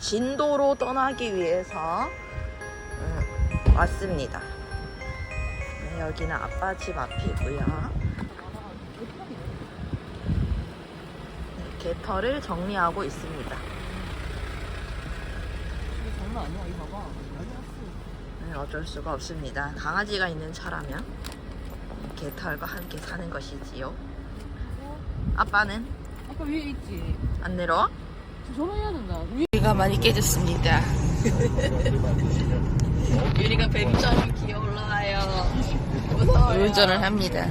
진도로 떠나기 위해서 음, 왔습니다. 네, 여기는 아빠 집 앞이고요. 네, 개털을 정리하고 있습니다. 장난 아니야 이거 봐봐 네, 어쩔 수가 없습니다. 강아지가 있는 차라면 개털과 함께 사는 것이지요. 아빠는 아까 위에 있지 안 내려와? 전화해야 된다 유리가 많이 깨졌습니다. 유리가 뱀처럼 기어 올라와요. 무서워요. 운전을 합니다.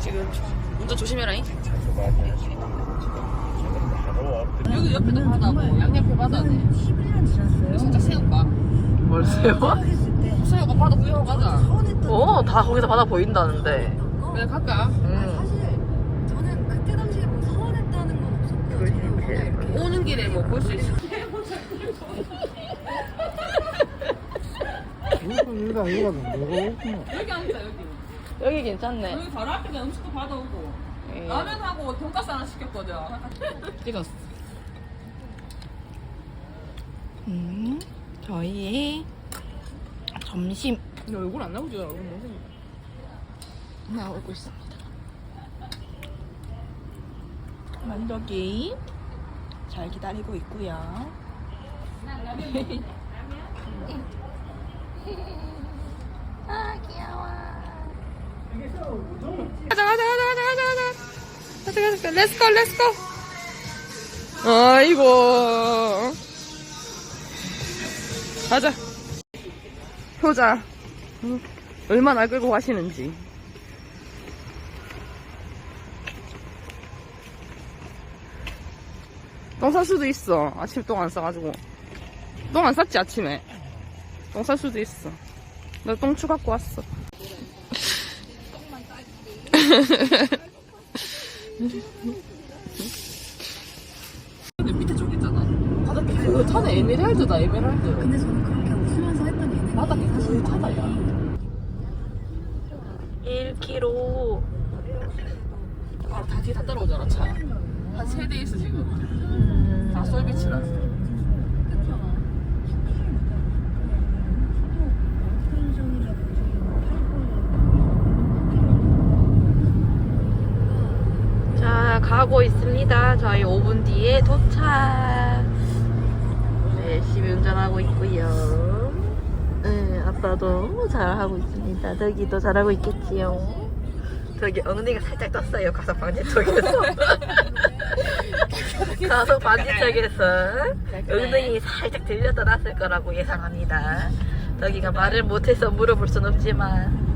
지금 운전 조심해라잉. 여기 옆에도 바다고 양옆에 바다네 11년 지났어요. 살짝 세울까? 뭘 세워? 했을 때 세우고 바다 구경하고 가자 어, 다 거기서 바다 보인다는데. 그래 갈까? 음. 사실 저는 그때 당시에 뭐 서운했다는 건 없었고요. 그러지. 오는 길에 뭐 볼 수 있어 여기가 여기가 있구나. 여기 앉자 여기 여기 괜찮네. 여기 바로 앞에 그냥 음식도 받아오고 예. 라면하고 돈가스 하나 시켰거든 찍었어 음, 저희 점심 너 얼굴 안 나오지? 얼굴 못생 나오고 있습니다. 만덕이 잘 기다리고 있고요. 아 귀여워. 가자 가자 가자 가자 가자 가자. 가자 가자 렛츠고 렛츠고 아이고. 가자. 응. 얼마나 끌고 가시는지 똥 쌀 수도 있어 아침 똥 안 싸가지고 똥 안 쌌지 아침에 똥 쌀 수도 있어 나 똥추 갖고 왔어 밑에 쪽 있잖아. 바닥에 그 타는 에메랄드다 에메랄드. 근데 저는 그렇게 웃으면서 했던 얘는 바닥에 사실 바다야. 1kg. 아, 다 뒤에 다 따라오잖아 차. 한 세 대 있어 지금. 다 솔비치라. 자, 가고 있습니다. 저희 5분 뒤에 도착. 네, 열심히 운전하고 있고요. 네, 아빠도 잘하고 있습니다. 덕이도 잘하고 있겠지요. 저기 엉덩이가 살짝 떴어요. 가서 반지쪽에서. 가서 반지 쪽에서 엉덩이 살짝 들렸다 놨을 거라고 예상합니다. 덕이가 말을 못해서 물어볼 순 없지만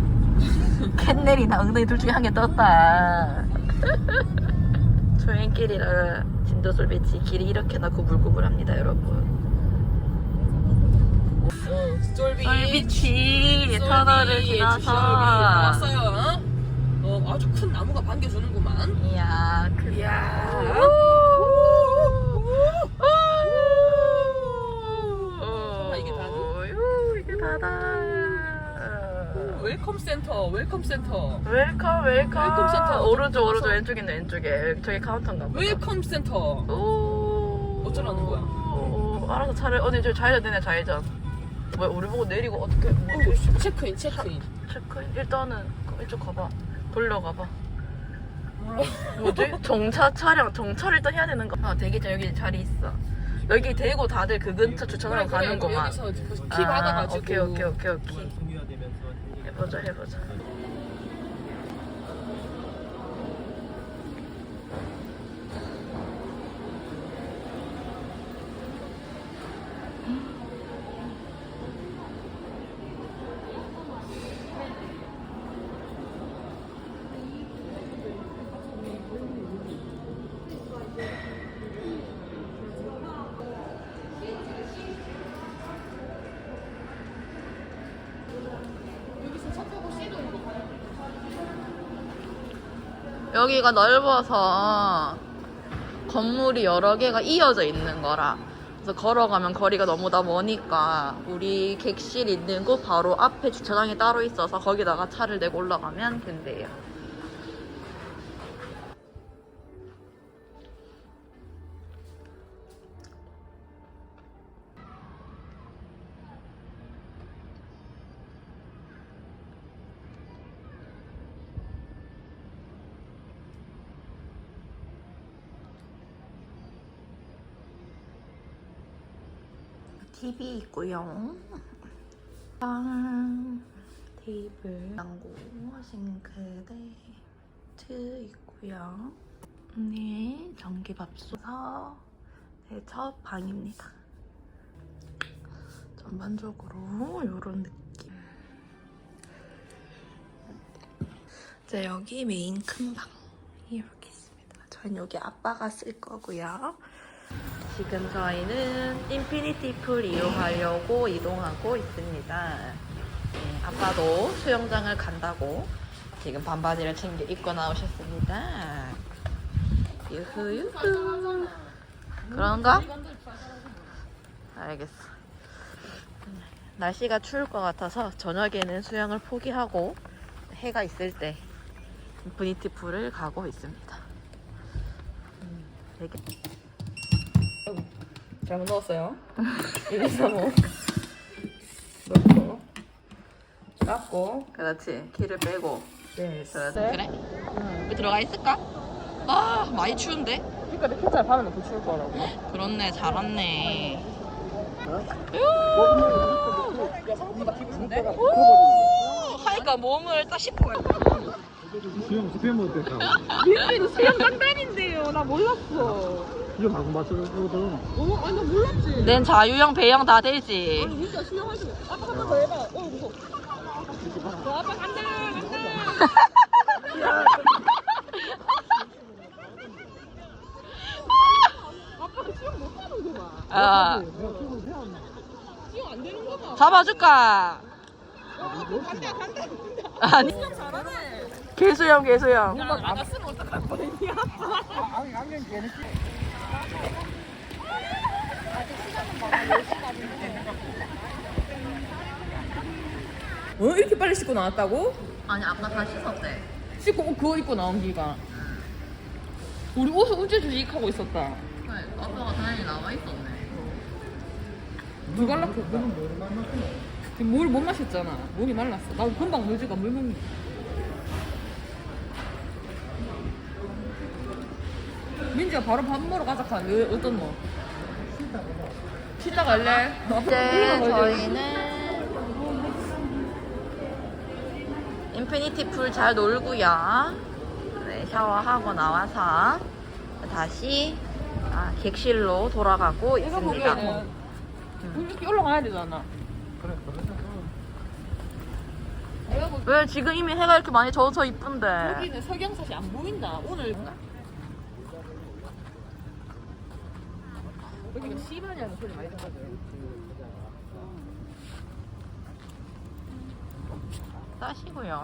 캔넬이나 엉덩이 둘 중에 한 개 떴다. 초행길이라 진도솔 배치 길이 이렇게 나 구불구불합니다 여러분 솔비. 솔비치 터널을 지나서 왔어요. 어, 아주 큰 나무가 반겨주는구만. 이야 그 이야. 오, 이게 다니? 오, 이게 다다 웰컴 센터, 웰컴 센터. 웰컴 웰컴 웰컴 센터. 오른쪽 오른쪽 가서. 왼쪽에 저기 카운터인가 보다 웰컴 센터. 오 어쩌라는 거야? 오, 알아서 차를 어디 저 좌회전 되네 좌회전 왜 우리 보고 내리고 어떻게 뭐 어, 체크인, 체크인. 체크 일단은 그 이쪽 가봐 돌려가봐. 뭐지? 정차 차량 정차를 일단 해야 되는 거. 아 대기장 여기 자리 있어. 여기 대고 다들 그 근처 주차장으로 그래, 그래, 가는구만. 여기서 그키 아, 받아가지고. 오케이 오케이 오케이 오케이. 해보자 해보자. 여기가 넓어서 건물이 여러 개가 이어져 있는 거라. 그래서 걸어가면 거리가 너무나 머니까 우리 객실 있는 곳 바로 앞에 주차장이 따로 있어서 거기다가 차를 내고 올라가면 된대요. TV 있고요. 방, 테이블, 냉장고, 싱크대, 트 있고요. 네, 전기밥솥, 네, 첫 방입니다. 전반적으로 이런 느낌. 이제 여기 메인 큰 방 이렇게 있습니다. 저는 여기 아빠가 쓸 거고요. 지금 저희는 인피니티 풀 이용하려고 이동하고 있습니다. 네, 아빠도 수영장을 간다고 지금 반바지를 챙겨 입고 나오셨습니다. 유후 유후. 그런가? 알겠어. 날씨가 추울 것 같아서 저녁에는 수영을 포기하고 해가 있을 때 인피니티 풀을 가고 있습니다. 음, 되게 잘못 넣었어요. 이래서 뭐 넣고 닦고 그렇지 키를 빼고 네. 그렇지 그래 여기 들어가 있을까? 아 많이 추운데 그러니까 내 캔잘 파면 더 추울 거라고. 그렇네 잘 왔네 하니까 몸을 딱 씻고 수영 수영 못했다. 민민이 수영 깐단인데요. 나 몰랐어. 이거 방금 맞춰줬거든. 어, 아니 나 몰랐지. 낸 자유형 배영 다 되지 아니 진짜 수영하지. 아빠 한 번 더 해봐. 어 무서워. 저 아빠 간다 간다. 아빠가 수영 못하는 거 봐. 아 한다. 수영 안 되는 거 봐. 잡아줄까? 간다 간다. 아니 수영 잘하네. 개수형 개수형 야 나갔으면 어떡할 뻔했냐. 아니 안경 괜히 어 이렇게 빨리 씻고 나왔다고? 아니 아까 다 씻었대 씻고 옷 그거 입고 나온 기가. 우리 옷을 언제 주식하고 있었다. 아빠가 다행히 나와 있었네 물 갈라켰다. 물못 마셨잖아. 목이 말랐어. 나 금방 물지가 물 먹는. 민지야 바로 밥 먹으러 가자 카. 왜 어떤 뭐? 쉬다 갈래? 이제 저희는 인피니티 풀 잘 놀고요. 네, 샤워하고 나와서 다시 아, 객실로 돌아가고 내가 있습니다. 보기에는 이렇게 올라가야 되잖아. 그래 그래. 왜 지금 이미 해가 이렇게 많이 져서 이쁜데? 여기는 석양사시 안 보인다. 오늘 여기가 씨발이라는 소리 많이 들어가지고. 따시고요.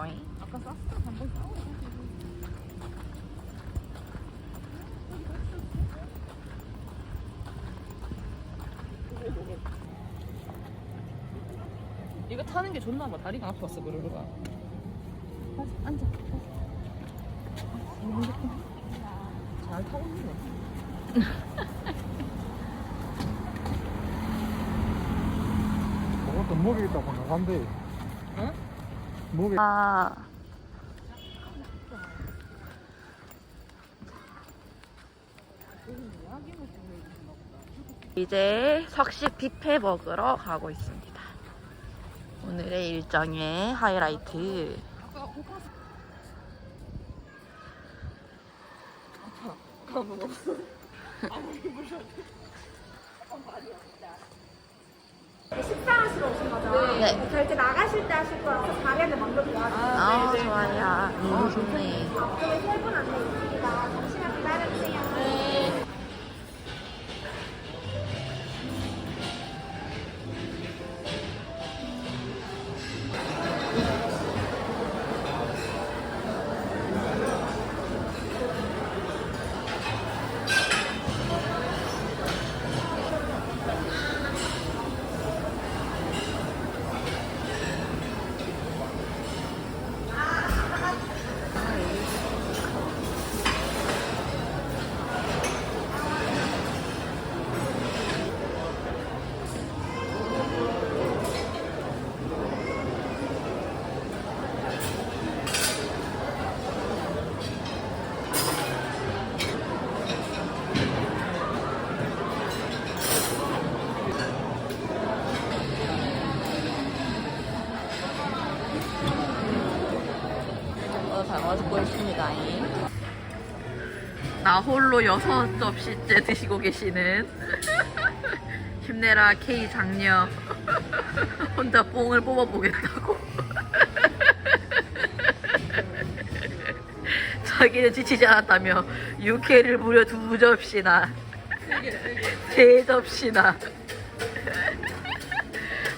아까 쌌어? 한번 싸워. 이거 타는 게 좋나 봐. 다리가 아팠어, 그러다가. 앉아. 잘 타고 있네. 그것도 나간대. 응? 목에. 아. 이제 석식 뷔페 먹으러 가고 있습니다. 오늘의 일정의 하이라이트. 식사하시러 오신 거죠? 네. 저 이제 나가실 때 하실 거라서 자리는 먼저 도와주세요. 아, 좋아요. 어, 좋네. 앞쪽에 세분 나 홀로 여섯 접시째 드시고 계시는 힘내라 K 장녀. 혼자 뽕을 뽑아보겠다고. 자기는 지치지 않았다며 육회를 무려 두 접시나 세 접시나.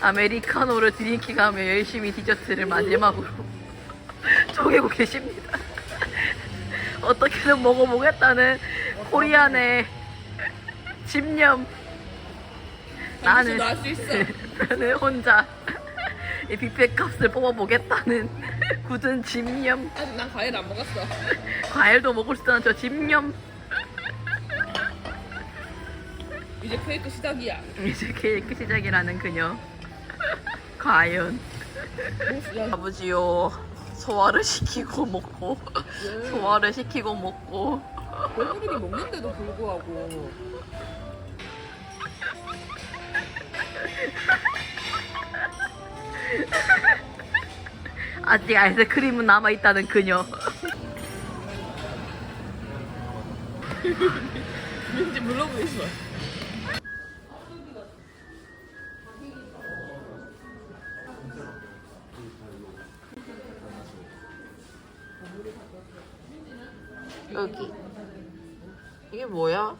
아메리카노를 드링킹하며 열심히 디저트를 마지막으로 쪼개고 계십니다. 어떻게든 먹어보겠다는 코리안의 집념. 나는 너할수 있어. 나는 혼자 이 뷔페 값을 뽑아보겠다는 굳은 집념. 아직 난 과일 안 먹었어. 과일도 먹을 수 있다는 저 집념. 이제 케이크 시작이야. 이제 케이크 시작이라는 그녀. 과연 야, 아버지요 소화를 시키고 먹고. 소화를 시키고 먹고. 배부르게 먹는데도 불구하고. 아직 아이스크림은 남아있다는 그녀. 왠지 물러보고 있어. 여기 이게 뭐야?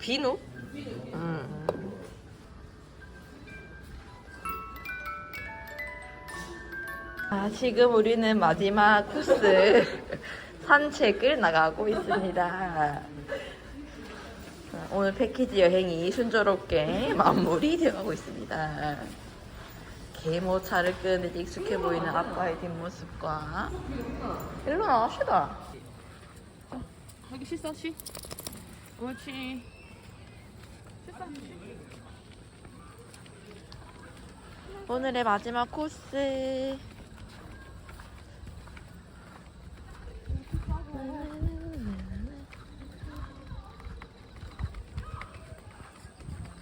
비누? 음. 아, 지금 우리는 마지막 코스 산책을 나가고 있습니다. 오늘 패키지 여행이 순조롭게 마무리되어가고 있습니다. 개모차를 끄는데 익숙해 보이는 아빠의 뒷모습과 일로 나와시다. 여기 씻어 씻. 옳지. 씻어. 오늘의 마지막 코스.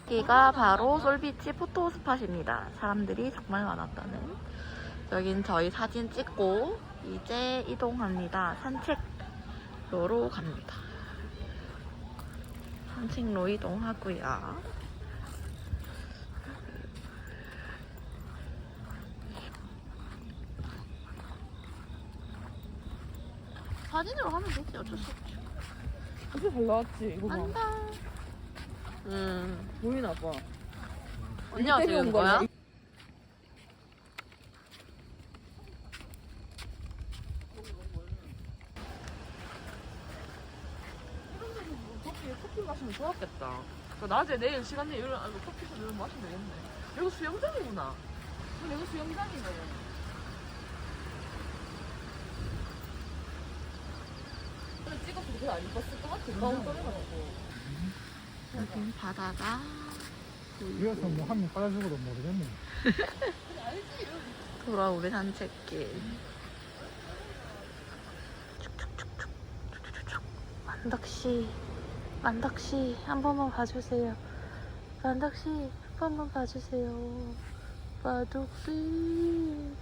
여기가 바로 솔비치 포토 스팟입니다. 사람들이 정말 많았다는. 여긴 저희 사진 찍고 이제 이동합니다. 산책 로로 갑니다. 산책로 이동하고요. 사진으로 하면 되지 어쩔 수 없지. 어제 잘 나왔지 이거 봐. 안다. 음. 보이나 봐. 언니가 찍은 온 거야? 거야? 커피, 커피 마시면 좋았겠다. 그 낮에 내일 시간 내에 이런 아이고 커피 좀 이런 거 마시면 되겠네. 여기 수영장이구나. 근데 여기 수영장이네. 근데 찍어서 그게 안 이뻤을 것 같아. 너무 떨어가지고. 여긴 바다다. 이어서 뭐 한명 빠져주고도 모르겠네. 돌아오는 산책길. 축축축축, 축축축축. 만덕씨, 만덕씨, 한 번만 봐주세요. 만덕씨, 한 번만 봐주세요. 만덕씨,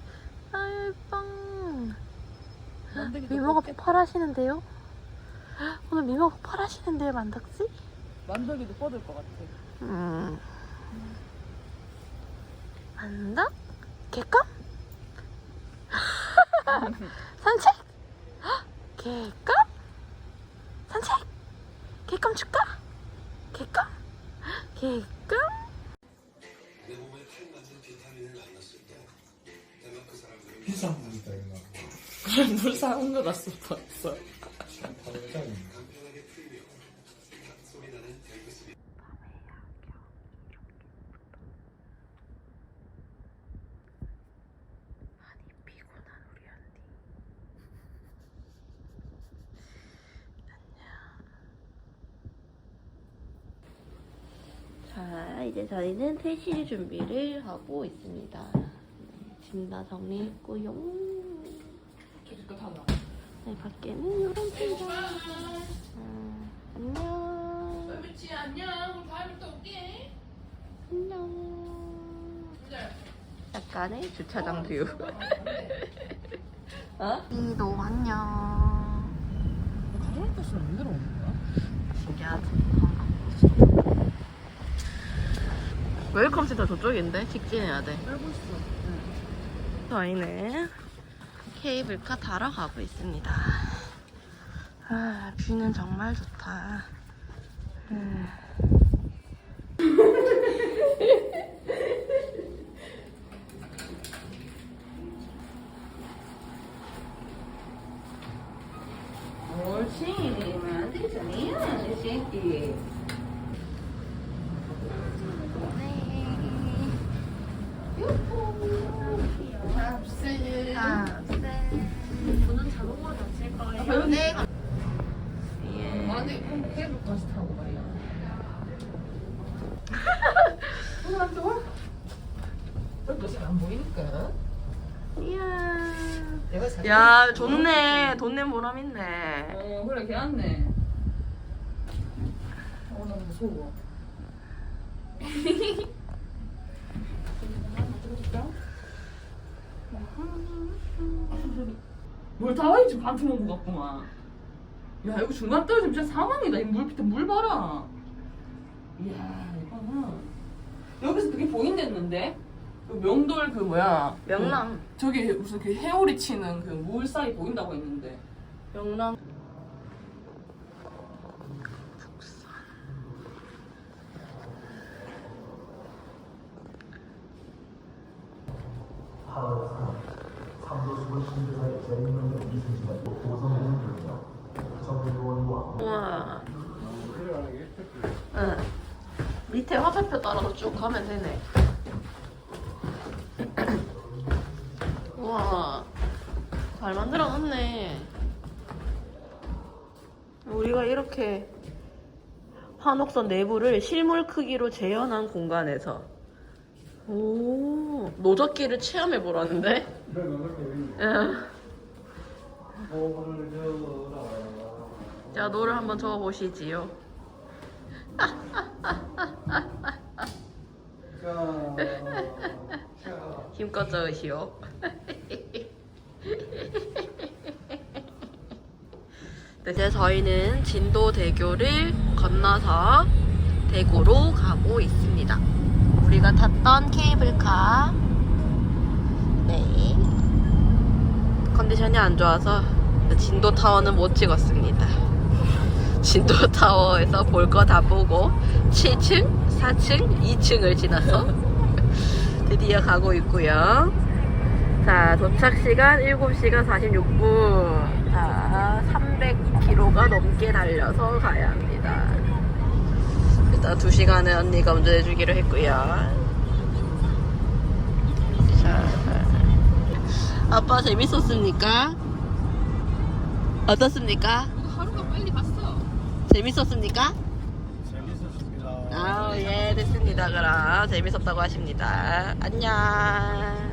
아유, 빵. 미모가 폭발하시는데요? 오늘 미모가 폭발하시는데요, 만덕씨? 만덕이도 뻗을 것 같아. 음. 만덕? 개껌? 산책? 개껌? 산책? 개껌 줄까? 개껌? 개껌? 비싼 분 있다, 이거. 물 사온 거 같어. 봤어. 많이 피곤한 우리 언니. 안녕. 자, 이제 저희는 퇴실 준비를 하고 있습니다. 짐 다 정리했고요. 네, 밖에는 이런 팀장. 음, 안녕. 미치 안녕. 다음에 또 올게. 안녕. 약간의 주차장 뷰. 어? 이도 안녕. 서울버스는 어디로 오는 거야? 신기하지. 웰컴 센터 저쪽인데 직진해야 돼. 알고 있어. 저희는 케이블카 타러 가고 있습니다. 아, 뷰는 정말 좋다. 음. 옳지. 내 새끼. 아니, 케이블까지 타고 가야. 오늘 안 좋아? 보이니까. 이야. 내가 잘. 야, 좋네. 돈낸 보람 있네. 어, 그래, 걔왔네 어, 나 무서워. 물 다와이 지금 반품 온것 같구만. 야, 이거 중간 떨어지면 진짜 사망이다. 이물 밑에 물 봐라. 이야, 이거는. 여기서 그게 보인댔는데? 그 명돌 그 뭐야. 명랑. 저기 무슨 그 해오리 치는 그물 사이 보인다고 했는데. 명랑. 우와. 응. 밑에 화살표 따라서 쭉 가면 되네. 우와. 잘 만들어 놨네. 우리가 이렇게 한옥선 내부를 실물 크기로 재현한 공간에서 오 노적기를 체험해 보라는데? 응. 자 노를 한번 적어 보시지요. 힘껏 적으시오. 네, 이제 저희는 진도대교를 건너서 대구로 가고 있습니다. 우리가 탔던 케이블카. 네. 컨디션이 안 좋아서 진도 타워는 못 찍었습니다. 진도 타워에서 볼 거 다 보고 7층, 4층, 2층을 지나서 드디어 가고 있고요. 자, 도착 시간 7시간 46분. 자, 300km가 넘게 달려서 가야 합니다. 일단 2시간은 언니가 운전해 주기로 했고요. 자, 아빠 재밌었습니까? 어떻습니까? 하루가 빨리 갔어. 재밌었습니까? 재밌었습니다. 아, 예, 됐습니다. 그럼 재밌었다고 하십니다. 안녕.